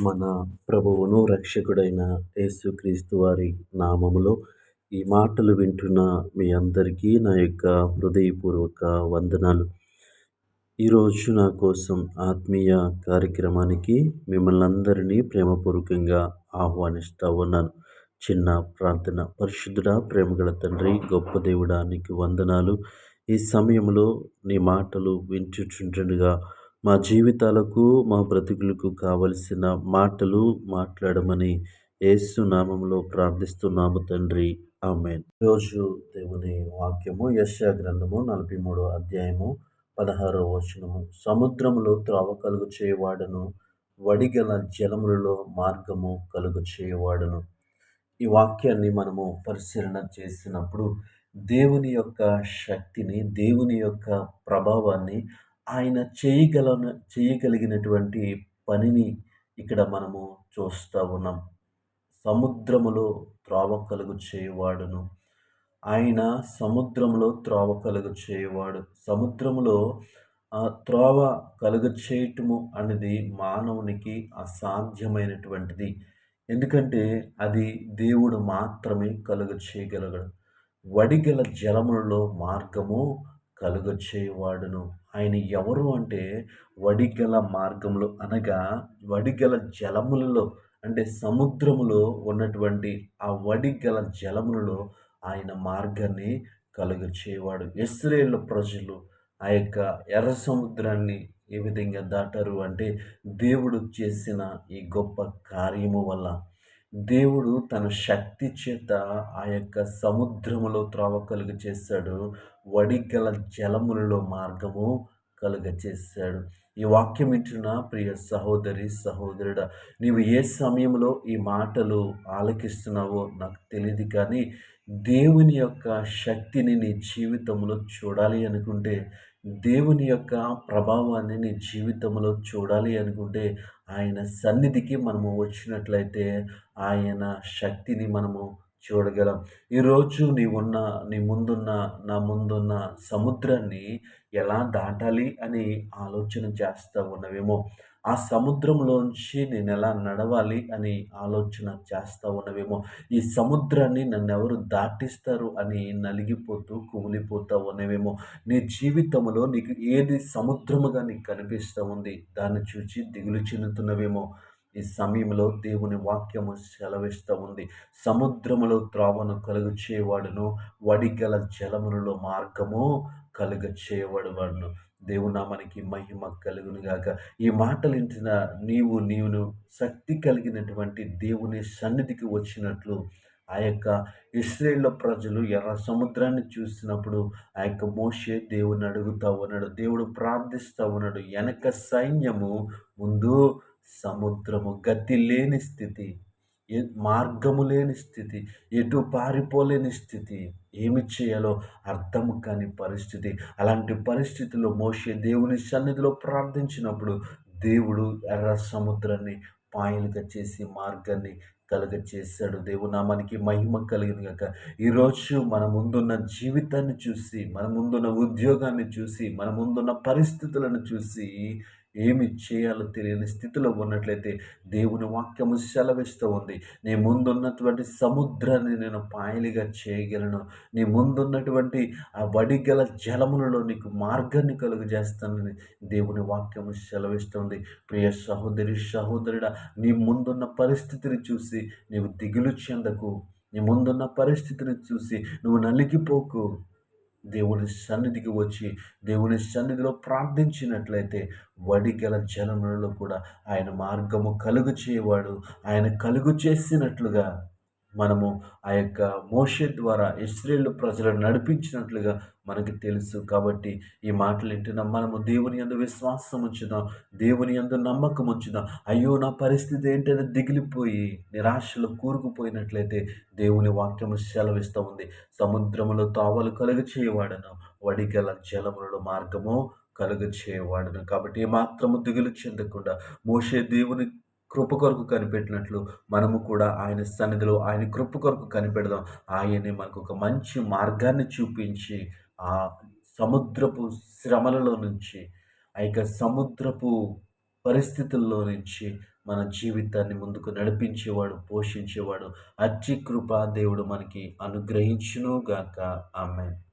మన ప్రభువును రక్షకుడైన యేసుక్రీస్తు వారి నామములో ఈ మాటలు వింటున్న మీ అందరికీ నా యొక్క హృదయపూర్వక వందనాలు. ఈరోజు నా కోసం ఆత్మీయ కార్యక్రమానికి మిమ్మల్ని అందరినీ ప్రేమపూర్వకంగా ఆహ్వానిస్తూ ఉన్నాను. చిన్న ప్రార్థన. పరిశుద్ధుడా ప్రేమగల తండ్రి గొప్ప దేవుడానికి వందనాలు. ఈ సమయంలో నీ మాటలు వింటుండగా మా జీవితాలకు మా బ్రతుకులకు కావలసిన మాటలు మాట్లాడమని యేసు నామంలో ప్రార్థిస్తున్నాము తండ్రి. ఆమె రోజు దేవుని వాక్యము యశ గ్రంథము నలభై మూడో అధ్యాయము పదహారో వచనము. సముద్రములో త్రవ కలుగు చేయవాడను వడిగల జలములలో మార్గము కలుగు చేయవాడను. ఈ వాక్యాన్ని మనము పరిశీలన చేసినప్పుడు దేవుని యొక్క శక్తిని దేవుని యొక్క ప్రభావాన్ని ఆయన చేయగల చేయగలిగినటువంటి పనిని ఇక్కడ మనము చూస్తూ ఉన్నాం. సముద్రములో త్రోవ కలుగు చేయవాడును. ఆయన సముద్రంలో త్రోవ కలుగు చేయవాడు. సముద్రములో త్రోవ కలుగు చేయటము అనేది మానవునికి అసాధ్యమైనటువంటిది. ఎందుకంటే అది దేవుడు మాత్రమే కలుగు చేయగలగడు వడిగల జలములలో మార్గము కలుగు చేయవాడును. ఆయన ఎవరు అంటే వడిగల మార్గంలో అనగా వడిగల జలములలో అంటే సముద్రములో ఉన్నటువంటి ఆ వడిగల జలములలో ఆయన మార్గాన్ని కలుగు చేయవాడు ఇస్రేల్ ప్రజలు ఆ యొక్క ఎర్ర సముద్రాన్ని ఏ విధంగా దాటారు అంటే దేవుడు చేసిన ఈ గొప్ప కార్యము వల్ల. దేవుడు తన శక్తి చేత ఆ యొక్క సముద్రములో త్రోవ కలుగ చేశాడు వడిగల జలములలో మార్గము కలుగ చేశాడు ఈ వాక్యం ఇచ్చిన ప్రియ సహోదరి సహోదరుడ నీవు ఏ సమయంలో ఈ మాటలు ఆలకిస్తున్నావో నాకు తెలియదు కానీ దేవుని యొక్క శక్తిని నీ జీవితంలో చూడాలి అనుకుంటే దేవుని యొక్క ప్రభావాన్ని నీ జీవితంలో చూడాలి అనుకుంటే ఆయన సన్నిధికి మనము వచ్చినట్లయితే ఆయన శక్తిని మనము చూడగలం. ఈరోజు నీ ఉన్న నీ ముందున్న నా ముందున్న సముద్రాన్ని ఎలా దాటాలి అని ఆలోచన చేస్తూ ఉన్నవేమో. ఆ సముద్రంలోంచి నేను ఎలా నడవాలి అని ఆలోచన చేస్తూ ఉన్నవేమో. ఈ సముద్రాన్ని నన్ను ఎవరు దాటిస్తారు అని నలిగిపోతూ కుమిలిపోతూ ఉన్నవేమో. నీ జీవితంలో నీకు ఏది సముద్రముగా నీకు కనిపిస్తూ ఉంది దాన్ని చూసి దిగులు చెందుతున్నవేమో. ఈ సమయంలో దేవుని వాక్యము సెలవిస్తూ ఉంది. సముద్రములో త్రావను కలుగు చేయవాడును వడిగల జలములలో మార్గము కలుగ చేయవాడు వాడును దేవునామానికి మహిమ కలుగునుగాక ఈ మాటలు ఇంటిన నీవు నీవును శక్తి కలిగినటువంటి దేవుని సన్నిధికి వచ్చినట్లు ఆ యొక్క ఇస్రేళ్ళ ప్రజలు ఎర్ర సముద్రాన్ని చూసినప్పుడు ఆ యొక్క మోషే దేవుని అడుగుతూ ఉన్నాడు. దేవుడు ప్రార్థిస్తూ ఉన్నాడు. వెనక సైన్యము ముందు సముద్రము గతి లేని స్థితి మార్గము లేని స్థితి ఎటు పారిపోలేని స్థితి ఏమి చేయాలో అర్థం కాని పరిస్థితి. అలాంటి పరిస్థితుల్లో మోసే దేవుని సన్నిధిలో ప్రార్థించినప్పుడు దేవుడు ఎర్ర సముద్రాన్ని పాయలుగా చేసి మార్గాన్ని కలుగ చేశాడు దేవునామానికి మహిమ కలిగింది కనుక ఈరోజు మన ముందున్న జీవితాన్ని చూసి మన ముందున్న ఉద్యోగాన్ని చూసి మన ముందున్న పరిస్థితులను చూసి ఏమి చేయాలో తెలియని స్థితిలో ఉన్నట్లయితే దేవుని వాక్యము సెలవిస్తూ ఉంది. నీ ముందున్నటువంటి సముద్రాన్ని నేను పాయలిగా చేయగలను. నీ ముందున్నటువంటి ఆ వడిగల జలములలో నీకు మార్గాన్ని కలుగు చేస్తానని దేవుని వాక్యము సెలవిస్తుంది ప్రియ సహోదరి సహోదరుడా నీ ముందున్న పరిస్థితిని చూసి నీవు దిగులు చెందకు. నీ ముందున్న పరిస్థితిని చూసి నువ్వు నలిగిపోకు. దేవుని సన్నిధికి వచ్చి దేవుని సన్నిధిలో ప్రార్థించినట్లయితే వడిగల జనములలో కూడా ఆయన మార్గము కలుగు చేయవాడు. ఆయన కలుగు చేసినట్లుగా మనము ఆ యొక్క మోషే ద్వారా ఇస్రేల్ ప్రజలను నడిపించినట్లుగా మనకి తెలుసు. కాబట్టి ఈ మాటలు వింటున్నాం మనము దేవుని ఎందు విశ్వాసం ఉంచుదాం. దేవుని ఎందు నమ్మకం ఉంచుదాం. అయ్యో నా పరిస్థితి ఏంటని దిగిలిపోయి నిరాశలో కూరుకుపోయినట్లయితే దేవుని వాక్యము సెలవిస్తూ ఉంది. సముద్రములో తావలు కలుగ చేయవాడను వడిగల జలములలో మార్గము కలుగ చేయవాడను కాబట్టి ఏమాత్రము దిగులు చెందకుండా మోసే దేవుని కృప కొరకు కనిపెట్టినట్లు మనము కూడా ఆయన సన్నిధిలో ఆయన కృప కొరకు కనిపెడదాం. ఆయనే మనకు ఒక మంచి మార్గాన్ని చూపించి ఆ సముద్రపు శ్రమలలో నుంచి ఆ యొక్క సముద్రపు పరిస్థితుల్లో నుంచి మన జీవితాన్ని ముందుకు నడిపించేవాడు పోషించేవాడు. అచ్చి కృప దేవుడు మనకి అనుగ్రహించునుగాక. ఆమె